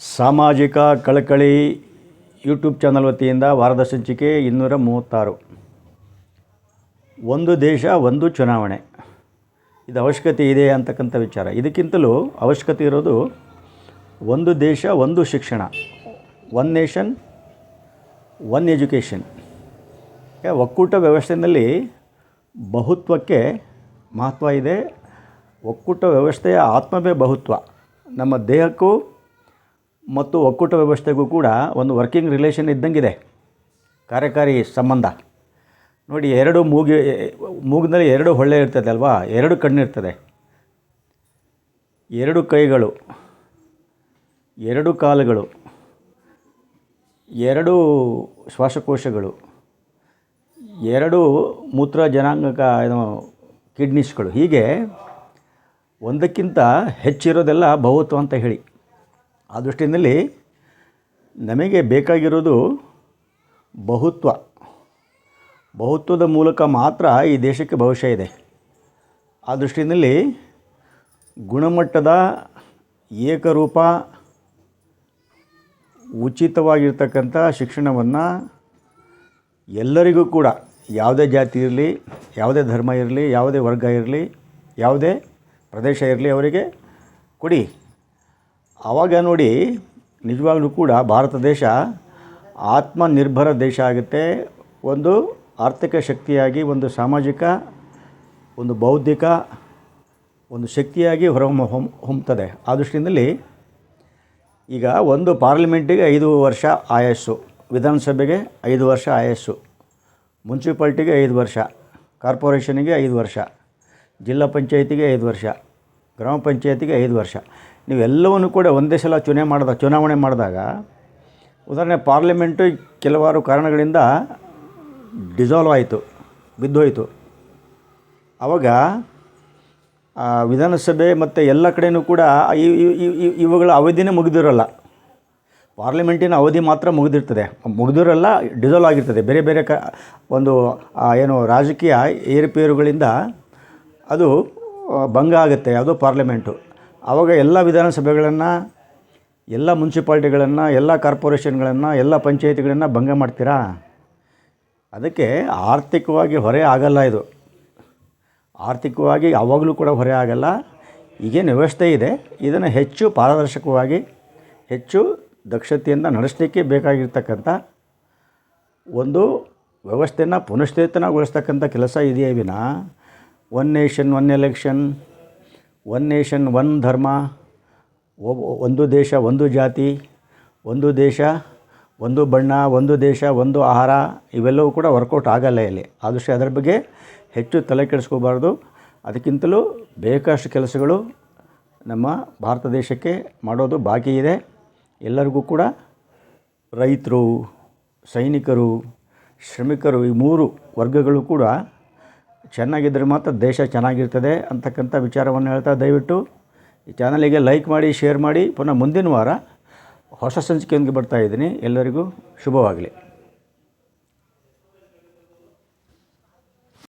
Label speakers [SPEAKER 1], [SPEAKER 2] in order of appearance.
[SPEAKER 1] ಸಾಮಾಜಿಕ ಕಳಕಳಿ YouTube channel ವತಿಯಿಂದ ವಾರದ ಸಂಚಿಕೆ ಇನ್ನೂರ ಮೂವತ್ತಾರು. ಒಂದು ದೇಶ, ಒಂದು ಚುನಾವಣೆ. ಇದು ಅವಶ್ಯಕತೆ ಇದೆ ಅಂತಕ್ಕಂಥ ವಿಚಾರ. ಇದಕ್ಕಿಂತಲೂ ಅವಶ್ಯಕತೆ ಇರೋದು ಒಂದು ದೇಶ, ಒಂದು ಶಿಕ್ಷಣ. ಒನ್ ನೇಷನ್ ಒನ್ ಎಜುಕೇಷನ್ ಒಕ್ಕೂಟ ವ್ಯವಸ್ಥೆಯಲ್ಲಿ ಬಹುತ್ವಕ್ಕೆ ಮಹತ್ವ ಇದೆ. ಒಕ್ಕೂಟ ವ್ಯವಸ್ಥೆಯ ಆತ್ಮವೇ ಬಹುತ್ವ. ನಮ್ಮ ದೇಹಕ್ಕೂ ಮತ್ತು ಒಕ್ಕೂಟ ವ್ಯವಸ್ಥೆಗೂ ಕೂಡ ಒಂದು ವರ್ಕಿಂಗ್ ರಿಲೇಷನ್ ಇದ್ದಂಗಿದೆ. ಕಾರ್ಯಕಾರಿ ಸಂಬಂಧ. ನೋಡಿ, ಎರಡು ಮೂಗಿ, ಮೂಗಿನಲ್ಲಿ ಎರಡು ಹೊಳ್ಳೆ ಇರ್ತದೆ ಅಲ್ವಾ? ಎರಡು ಕಣ್ಣಿರ್ತದೆ ಎರಡು ಕೈಗಳು, ಎರಡು ಕಾಲುಗಳು, ಎರಡು ಶ್ವಾಸಕೋಶಗಳು, ಎರಡು ಮೂತ್ರ ಜನಾಂಗಕ, ಏನು ಕಿಡ್ನಿಸ್ಗಳು ಹೀಗೆ ಒಂದಕ್ಕಿಂತ ಹೆಚ್ಚಿರೋದೆಲ್ಲ ಬಹುತ್ವ ಅಂತ ಹೇಳಿ. ಆ ದೃಷ್ಟಿಯಲ್ಲಿ ನಮಗೆ ಬೇಕಾಗಿರೋದು ಬಹುತ್ವ. ಬಹುತ್ವದ ಮೂಲಕ ಮಾತ್ರ ಈ ದೇಶಕ್ಕೆ ಭವಿಷ್ಯ ಇದೆ. ಆ ದೃಷ್ಟಿಯಲ್ಲಿ ಗುಣಮಟ್ಟದ ಏಕರೂಪ ಉಚಿತವಾಗಿರ್ತಕ್ಕಂಥ ಶಿಕ್ಷಣವನ್ನು ಎಲ್ಲರಿಗೂ ಕೂಡ, ಯಾವುದೇ ಜಾತಿ ಇರಲಿ, ಯಾವುದೇ ಧರ್ಮ ಇರಲಿ, ಯಾವುದೇ ವರ್ಗ ಇರಲಿ, ಯಾವುದೇ ಪ್ರದೇಶ ಇರಲಿ ಅವರಿಗೆ ಕೊಡಿ. ಆವಾಗ ನೋಡಿ ನಿಜವಾಗ್ಲೂ ಕೂಡ ಭಾರತ ದೇಶ ಆತ್ಮನಿರ್ಭರ ದೇಶ ಆಗುತ್ತೆ. ಒಂದು ಆರ್ಥಿಕ ಶಕ್ತಿಯಾಗಿ, ಒಂದು ಸಾಮಾಜಿಕ, ಒಂದು ಬೌದ್ಧಿಕ, ಒಂದು ಶಕ್ತಿಯಾಗಿ ಹೊರ ಹೊಮ್, ಹೊಮ್ತದೆ. ಆ ದೃಷ್ಟಿಯಲ್ಲಿ ಈಗ ಒಂದು ಪಾರ್ಲಿಮೆಂಟಿಗೆ ಐದು ವರ್ಷ ಆಯಸ್ಸು, ವಿಧಾನಸಭೆಗೆ ಐದು ವರ್ಷ ಆಯಸ್ಸು, ಮುನ್ಸಿಪಾಲ್ಟಿಗೆ ಐದು ವರ್ಷ, ಕಾರ್ಪೊರೇಷನಿಗೆ ಐದು ವರ್ಷ, ಜಿಲ್ಲಾ ಪಂಚಾಯತಿಗೆ ಐದು ವರ್ಷ. ಗ್ರಾಮ ಪಂಚಾಯತಿಗೆ ಐದು ವರ್ಷ. ನೀವೆಲ್ಲವನ್ನು ಕೂಡ ಒಂದೇ ಸಲ ಚುನಾವಣೆ ಮಾಡಿದ, ಚುನಾವಣೆ ಮಾಡಿದಾಗ ಉದಾಹರಣೆ ಪಾರ್ಲಿಮೆಂಟು ಕೆಲವಾರು ಕಾರಣಗಳಿಂದ ಡಿಸಾಲ್ವ್ ಆಯಿತು, ಬಿದ್ದೋಯಿತು. ಆವಾಗ ವಿಧಾನಸಭೆ ಮತ್ತು ಎಲ್ಲ ಕಡೆಯೂ ಕೂಡ ಇವುಗಳ ಅವಧಿನೇ ಮುಗಿದಿರೋಲ್ಲ. ಪಾರ್ಲಿಮೆಂಟಿನ ಅವಧಿ ಮಾತ್ರ ಮುಗಿದಿರ್ತದೆ. ಮುಗಿದಿರಲ್ಲ ಡಿಸಾಲ್ವ್ ಆಗಿರ್ತದೆ. ಬೇರೆ ಬೇರೆ ಕ, ಒಂದು ಏನು ರಾಜಕೀಯ ಏರುಪೇರುಗಳಿಂದ ಅದು ಭಂಗ ಆಗುತ್ತೆ. ಯಾವುದೋ ಪಾರ್ಲಿಮೆಂಟು. ಆವಾಗ ಎಲ್ಲ ವಿಧಾನಸಭೆಗಳನ್ನು, ಎಲ್ಲ ಮುನ್ಸಿಪಾಲ್ಟಿಗಳನ್ನು, ಎಲ್ಲ ಕಾರ್ಪೊರೇಷನ್ಗಳನ್ನು, ಎಲ್ಲ ಪಂಚಾಯತಿಗಳನ್ನು ಭಂಗ ಮಾಡ್ತೀರಾ? ಅದಕ್ಕೆ ಆರ್ಥಿಕವಾಗಿ ಹೊರೆ ಆಗಲ್ಲ ಇದು. ಆರ್ಥಿಕವಾಗಿ ಯಾವಾಗಲೂ ಕೂಡ ಹೊರೆ ಆಗಲ್ಲ. ಈಗೇನು ವ್ಯವಸ್ಥೆ ಇದೆ. ಇದನ್ನು ಹೆಚ್ಚು ಪಾರದರ್ಶಕವಾಗಿ, ಹೆಚ್ಚು ದಕ್ಷತೆಯಿಂದ ನಡೆಸಲಿಕ್ಕೆ ಬೇಕಾಗಿರ್ತಕ್ಕಂಥ ಒಂದು ವ್ಯವಸ್ಥೆನ ಪುನಶ್ಚೇತನಗೊಳಿಸ್ತಕ್ಕಂಥ ಕೆಲಸ ಇದೆಯೇ ವಿನ? One nation one election one nation one ಧರ್ಮ ಒಂದು ದೇಶ, ಒಂದು ಜಾತಿ. ಒಂದು ದೇಶ, ಒಂದು ಬಣ್ಣ, ಒಂದು ದೇಶ, ಒಂದು ಆಹಾರ. ಇವೆಲ್ಲವೂ ಕೂಡ ವರ್ಕೌಟ್ ಆಗಲ್ಲ ಇಲ್ಲಿ. ಆದಷ್ಟು ಅದರ ಬಗ್ಗೆ ಹೆಚ್ಚು ತಲೆ ಕೆಡಿಸ್ಕೋಬಾರ್ದು. ಅದಕ್ಕಿಂತಲೂ ಬೇಕಷ್ಟು ಕೆಲಸಗಳು ನಮ್ಮ ಭಾರತ ದೇಶಕ್ಕೆ ಮಾಡೋದು ಬಾಕಿ ಇದೆ. ಎಲ್ಲರಿಗೂ ಕೂಡ ರೈತರು, ಸೈನಿಕರು, ಶ್ರಮಿಕರು ಈ ಮೂರು ವರ್ಗಗಳು ಕೂಡ ಚೆನ್ನಾಗಿದ್ದರೆ ಮಾತ್ರ ದೇಶ ಚೆನ್ನಾಗಿರ್ತದೆ ಅಂತಕ್ಕಂಥ ವಿಚಾರವನ್ನು ಹೇಳ್ತಾ ದಯವಿಟ್ಟು ಈ ಚಾನಲಿಗೆ ಲೈಕ್ ಮಾಡಿ, ಶೇರ್ ಮಾಡಿ. ಪುನಃ ಮುಂದಿನ ವಾರ ಹೊಸ ಸಂಚಿಕೆಯೊಂದಿಗೆ ಬರ್ತಾ ಇದ್ದೀನಿ. ಎಲ್ಲರಿಗೂ ಶುಭವಾಗಲಿ.